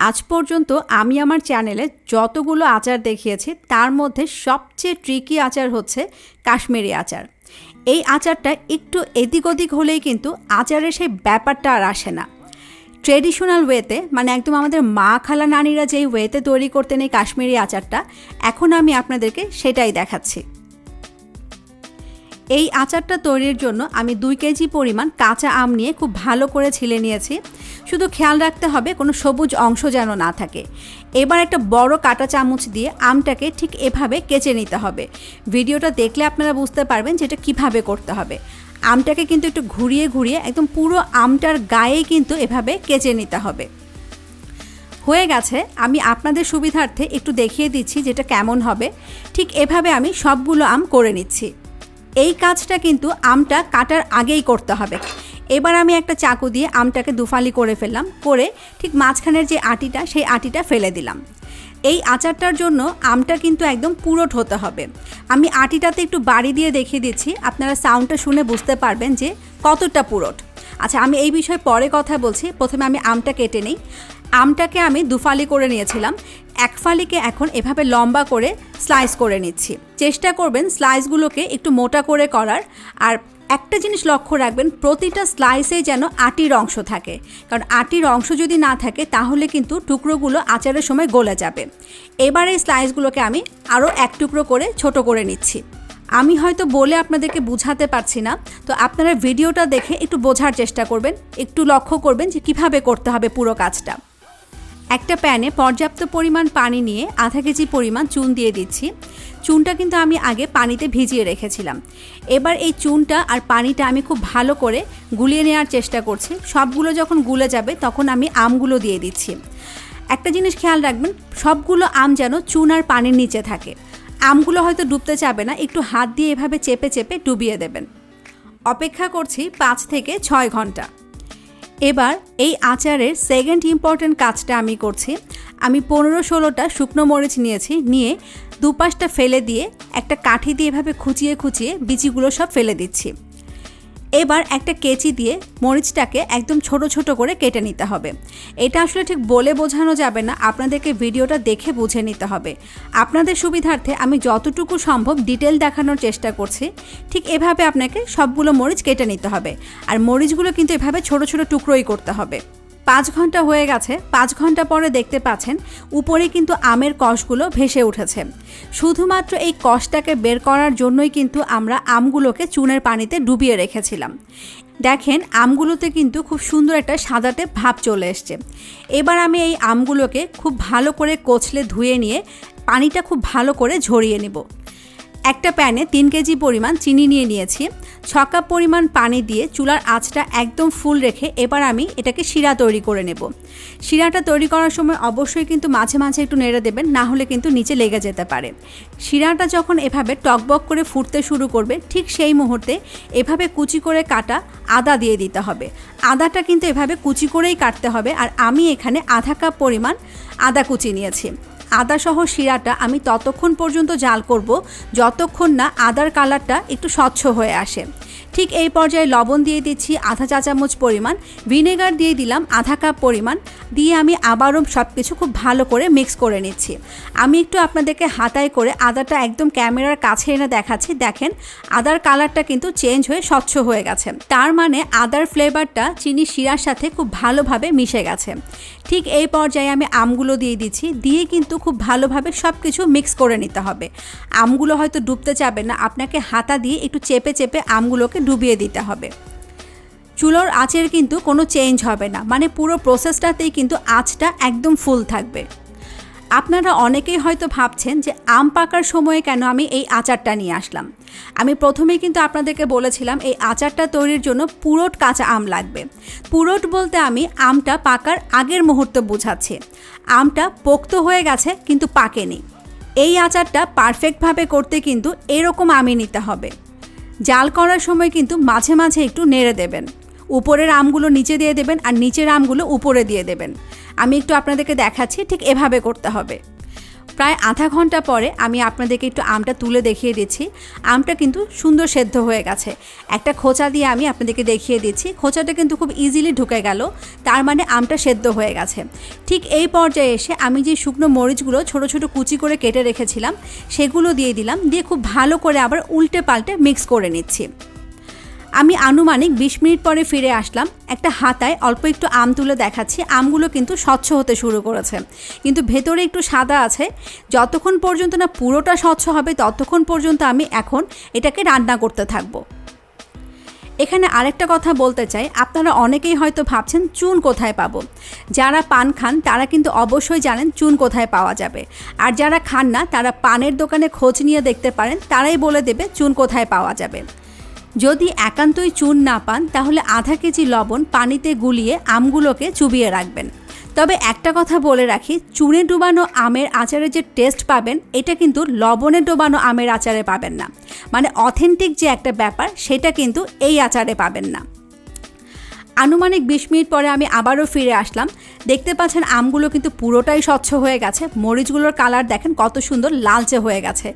আজ পর্যন্ত আমি আমার চ্যানেলে যতগুলো আচার দেখিয়েছি, তার মধ্যে সবচেয়ে ট্রিকি আচার হচ্ছে কাশ্মীরি আচার। এই আচারটা একটু এদিক ওদিক হলেই কিন্তু আচারের সেই ব্যাপারটা আর আসে না। ট্রেডিশনাল ওয়েতে মানে একদম আমাদের মা খালা নানিরা যেই ওয়েতে তৈরি করতেন এই কাশ্মীরি আচারটা, এখন আমি আপনাদেরকে সেটাই দেখাচ্ছি। এই আচারটা তৈরির জন্য আমি দুই কেজি পরিমাণ কাঁচা আম নিয়ে খুব ভালো করে ছিলে নিয়েছি। শুধু খেয়াল রাখতে হবে কোনো সবুজ অংশ যেন না থাকে। এবার একটা বড় কাটা চামচ দিয়ে আমটাকে ঠিক এভাবে কেচে নিতে হবে। ভিডিওটা দেখলে আপনারা বুঝতে পারবেন যে এটা কীভাবে করতে হবে। আমটাকে কিন্তু একটু ঘুরিয়ে ঘুরিয়ে একদম পুরো আমটার গায়ে কিন্তু এভাবে কেচে নিতে হবে। হয়ে গেছে, আমি আপনাদের সুবিধার্থে একটু দেখিয়ে দিচ্ছি যেটা কেমন হবে। ঠিক এভাবে আমি সবগুলো আম করে নিচ্ছি। এই কাজটা কিন্তু আমটা কাটার আগেই করতে হবে। এবার আমি একটা চাকু দিয়ে আমটাকে দুফালি করে ফেললাম, করে ঠিক মাঝখানের যে আটিটা, সেই আটিটা ফেলে দিলাম। এই আচারটার জন্য আমটা কিন্তু একদম পুরোট হতে হবে। আমি আটিটাতে একটু বাড়ি দিয়ে দেখিয়ে দিচ্ছি, আপনারা সাউন্ডটা শুনে বুঝতে পারবেন যে কতটা পুরোট। আচ্ছা আমি এই বিষয়ে পরে কথা বলছি, প্রথমে আমি আমটা কেটে নিই। আমটাকে আমি দুফালি করে নিয়েছিলাম। এক ফালিকে এখন এভাবে লম্বা করে স্লাইস করে নিচ্ছি। চেষ্টা করবেন স্লাইসগুলোকে একটু মোটা করে করার। আর একটা জিনিস লক্ষ্য রাখবেন, প্রতিটা স্লাইসে যেন আটির অংশ থাকে। কারণ আটির অংশ যদি না থাকে, তাহলে কিন্তু টুকরোগুলো আচারের সময় গলে যাবে। এবার এই স্লাইসগুলোকে আমি আরও এক টুকরো করে ছোট করে নিচ্ছি। আমি হয়তো বলে আপনাদেরকে বুঝাতে পারছি না, তো আপনারা ভিডিওটা দেখে একটু বোঝার চেষ্টা করবেন। একটু লক্ষ্য করবেন যে কীভাবে করতে হবে পুরো কাজটা। একটা প্যানে পর্যাপ্ত পরিমাণ পানি নিয়ে আধা কেজি পরিমাণ চুন দিয়ে দিচ্ছি। চুনটা কিন্তু আমি আগে পানিতে ভিজিয়ে রেখেছিলাম। এবার এই চুনটা আর পানিটা আমি খুব ভালো করে গুলিয়ে নেওয়ার চেষ্টা করছি। সবগুলো যখন গুলে যাবে তখন আমি আমগুলো দিয়ে দিচ্ছি। একটা জিনিস খেয়াল রাখবেন, সবগুলো আম যেন চুন আর পানির নিচে থাকে। আমগুলো হয়তো ডুবতে চাবে না, একটু হাত দিয়ে এভাবে চেপে চেপে ডুবিয়ে দেবেন। অপেক্ষা করছি পাঁচ থেকে ছয় ঘণ্টা। এবার এই আচারের সেকেন্ড ইম্পর্ট্যান্ট কাজটা আমি করছি। আমি পনেরো ষোলোটা শুকনো মরিচ নিয়েছি, নিয়ে দুপাশটা ফেলে দিয়ে একটা কাঠি দিয়ে এভাবে খুঁচিয়ে খুঁচিয়ে বিচিগুলো সব ফেলে দিচ্ছি। এবার একটা কেচি দিয়ে মরিচটাকে একদম ছোট ছোট করে কেটে নিতে হবে। এটা আসলে ঠিক বলে বোঝানো যাবে না, আপনাদেরকে ভিডিওটা দেখে বুঝে নিতে হবে। আপনাদের সুবিধার্থে আমি যতটুকু সম্ভব ডিটেল দেখানোর চেষ্টা করছি। ঠিক এভাবে আপনাকে সবগুলো মরিচ কেটে নিতে হবে। আর মরিচগুলো কিন্তু এভাবে ছোট ছোট টুকরোই করতে হবে। পাঁচ ঘণ্টা হয়ে গেছে, পাঁচ ঘণ্টা পরে দেখতে পাচ্ছেন উপরে কিন্তু আমের কষগুলো ভেসে উঠেছে। শুধুমাত্র এই কষটাকে বের করার জন্যই কিন্তু আমরা আমগুলোকে চুনের পানিতে ডুবিয়ে রেখেছিলাম। দেখেন, আমগুলোতে কিন্তু খুব সুন্দর একটা সাদাতে ভাব চলে এসছে। এবার আমি এই আমগুলোকে খুব ভালো করে কচলে ধুয়ে নিয়ে পানিটা খুব ভালো করে ঝরিয়ে নেব। একটা প্যানে তিন কেজি পরিমাণ চিনি নিয়ে নিয়েছি, ছ কাপ পরিমাণ পানি দিয়ে চুলার আঁচটা একদম ফুল রেখে এবার আমি এটাকে শিরা তৈরি করে নেব। শিরাটা তৈরি করার সময় অবশ্যই কিন্তু মাঝে মাঝে একটু নেড়ে দেবেন, না হলে কিন্তু নিচে লেগে যেতে পারে। শিরাটা যখন এভাবে টকবক করে ফুটতে শুরু করবে, ঠিক সেই মুহূর্তে এভাবে কুচি করে কাটা আদা দিয়ে দিতে হবে। আদাটা কিন্তু এভাবে কুচি করেই কাটতে হবে, আর আমি এখানে আধা কাপ পরিমাণ আদা কুচি নিয়েছি। আদাসহ শিরাটা আমি ততক্ষণ পর্যন্ত জাল করব, যতক্ষণ না আদার কালারটা একটু স্বচ্ছ হয়ে আসে। ঠিক এই পর্যায়ে লবণ দিয়ে দিচ্ছি আধা চা চামচ পরিমাণ, ভিনেগার দিয়ে দিলাম আধা কাপ পরিমাণ, দিয়ে আমি আবারও সব কিছু খুব ভালো করে মিক্স করে নিচ্ছি। আমি একটু আপনাদেরকে হাতায় করে আদাটা একদম ক্যামেরার কাছে এনে দেখাচ্ছি, দেখেন আদার কালারটা কিন্তু চেঞ্জ হয়ে স্বচ্ছ হয়ে গেছে। তার মানে আদার ফ্লেভারটা চিনি শিরার সাথে খুব ভালোভাবে মিশে গেছে। ঠিক এই পর্যায়ে আমি আমগুলো দিয়ে দিচ্ছি, দিয়ে কিন্তু খুব ভালোভাবে সব কিছু মিক্স করে নিতে হবে। আমগুলো হয়তো ডুবতে চাবে না, আপনাকে হাতা দিয়ে একটু চেপে চেপে আমগুলোকে ডুবিয়ে দিতে হবে। চুলোর আঁচের কিন্তু কোনো চেঞ্জ হবে না। মানে পুরো প্রসেসটাতেই কিন্তু আঁচটা একদম ফুল থাকবে। আপনারা অনেকেই হয়তো ভাবছেন যে আম পাকার সময়ে কেন আমি এই আচারটা নিয়ে আসলাম? আমি প্রথমেই কিন্তু আপনাদেরকে বলেছিলাম এই আচারটা তৈরির জন্য পুরোট কাঁচা আম লাগবে। পুরোট বলতে আমি আমটা পাকার আগের মুহূর্ত বোঝাচ্ছি। আমটা পোক্ত হয়ে গেছে, কিন্তু পাকেনি। এই আচারটা পারফেক্টভাবে করতে কিন্তু এরকম আমি নিতে হবে। জাল করার সময় কিন্তু মাঝে মাঝে একটু নেড়ে দেবেন। উপরের আমগুলো নিচে দিয়ে দেবেন আর নিচের আমগুলো উপরে দিয়ে দেবেন। আমি একটু আপনাদেরকে দেখাচ্ছি ঠিক এভাবে করতে হবে। প্রায় আধা ঘণ্টা পরে আমি আপনাদেরকে একটু আমটা তুলে দেখিয়ে দিচ্ছি। আমটা কিন্তু সুন্দর সেদ্ধ হয়ে গেছে। একটা খোঁচা দিয়ে আমি আপনাদেরকে দেখিয়ে দিচ্ছি। খোঁচাটা কিন্তু খুব ইজিলি ঢুকে গেল। তার মানে আমটা সেদ্ধ হয়ে গেছে। ঠিক এই পর্যায়ে এসে আমি যে শুকনো মরিচগুলো ছোট ছোট কুচি করে কেটে রেখেছিলাম, সেগুলো দিয়ে দিলাম। দিয়ে খুব ভালো করে আবার উল্টে পাল্টে মিক্স করে নিচ্ছি। আমি আনুমানিক বিশ মিনিট পরে ফিরে আসলাম। একটা হাতায় অল্প একটু আম তুলে দেখাচ্ছি। আমগুলো কিন্তু স্বচ্ছ হতে শুরু করেছে। কিন্তু ভেতরে একটু সাদা আছে। যতক্ষণ পর্যন্ত না পুরোটা স্বচ্ছ হবে, ততক্ষণ পর্যন্ত আমি এখন এটাকে রান্না করতে থাকব। এখানে আরেকটা কথা বলতে চাই। আপনারা অনেকেই হয়তো ভাবছেন, চুন কোথায় পাবো? যারা পান খান, তারা কিন্তু অবশ্যই জানেন চুন কোথায় পাওয়া যাবে। আর যারা খান না, তারা পানের দোকানে খোঁজ নিয়ে দেখতে পারেন, তারাই বলে দেবে চুন কোথায় পাওয়া যাবে। যদি একান্তই চুন না পান, তাহলে আধা কেজি লবণ পানিতে গুলিয়ে আমগুলোকে চুবিয়ে রাখবেন। তবে একটা কথা বলে রাখি চুনে ডোবানো আমের আচারে যে টেস্ট পাবেন, এটা কিন্তু লবণে ডোবানো আমের আচারে পাবেন না। মানে অথেন্টিক যে একটা ব্যাপার, সেটা কিন্তু এই আচারে পাবেন না। আনুমানিক বিশ মিনিট পরে আমি আবারও ফিরে আসলাম। দেখতে পাচ্ছেন আমগুলো কিন্তু পুরোটাই স্বচ্ছ হয়ে গেছে। মরিচগুলোর কালার দেখেন কত সুন্দর লালচে হয়ে গেছে।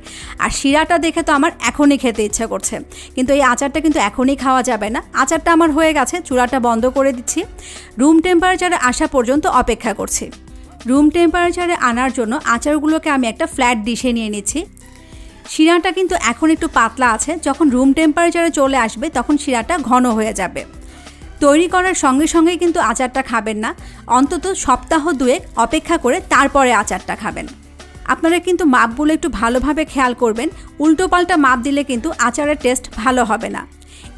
আর শিরাটা দেখে তো আমার এখনই খেতে ইচ্ছা করছে। কিন্তু এই আচারটা কিন্তু এখনই খাওয়া যাবে না। আচারটা আমার হয়ে গেছে চূড়াটা বন্ধ করে দিচ্ছি। রুম টেম্পারেচারে আসা পর্যন্ত অপেক্ষা করছি। রুম টেম্পারেচারে আনার জন্য আচারগুলোকে আমি একটা ফ্ল্যাট ডিশে নিয়ে নিচ্ছি। শিরাটা কিন্তু এখন একটু পাতলা আছে। যখন রুম টেম্পারেচারে চলে আসবে, তখন শিরাটা ঘন হয়ে যাবে। তৈরি করার সঙ্গে সঙ্গে কিন্তু আচারটা খাবেন না। অন্তত সপ্তাহ দুয়েক অপেক্ষা করে তারপরে আচারটা খাবেন। আপনারা কিন্তু মাপগুলো একটু ভালোভাবে খেয়াল করবেন। উল্টো পাল্টা মাপ দিলে কিন্তু আচারের টেস্ট ভালো হবে না।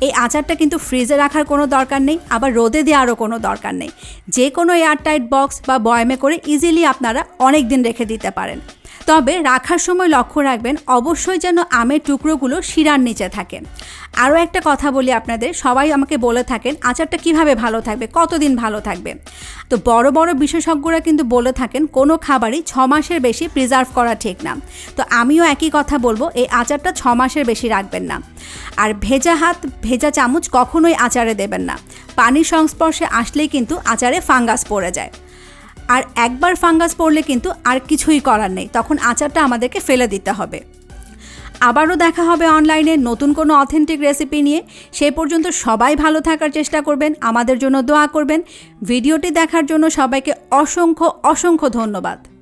এই আচারটা কিন্তু ফ্রিজে রাখার কোনো দরকার নেই, আবার রোদে দেওয়ারও কোনো দরকার নেই। যে কোনো এয়ারটাইট বক্স বা বয়ামে করে ইজিলি আপনারা অনেক দিন রেখে দিতে পারেন। তবে রাখার সময় লক্ষ্য রাখবেন, অবশ্যই যেন আমের টুকরোগুলো শিরার নিচে থাকে। আরও একটা কথা বলি আপনাদের, সবাই আমাকে বলে থাকেন, আচারটা কীভাবে ভালো থাকবে, কতদিন ভালো থাকবে? তো বড় বড় বিশেষজ্ঞরা কিন্তু বলে থাকেন, কোনো খাবারই ছ মাসের বেশি প্রিজার্ভ করা ঠিক না। তো আমিও একই কথা বলব, এই আচারটা ছ মাসের বেশি রাখবেন না। আর ভেজা হাত, ভেজা চামচ কখনোই আচারে দেবেন না। পানির সংস্পর্শে আসলেই কিন্তু আচারে ফাঙ্গাস পড়ে যায়। আর একবার ফাঙ্গাস পড়লে কিন্তু আর কিছুই করার নেই। তখন আচারটা আমাদেরকে ফেলে দিতে হবে। আবারও দেখা হবে অনলাইনে নতুন কোনো অথেন্টিক রেসিপি নিয়ে। সেই পর্যন্ত সবাই ভালো থাকার চেষ্টা করবেন, আমাদের জন্য দোয়া করবেন। ভিডিওটি দেখার জন্য সবাইকে অসংখ্য অসংখ্য ধন্যবাদ।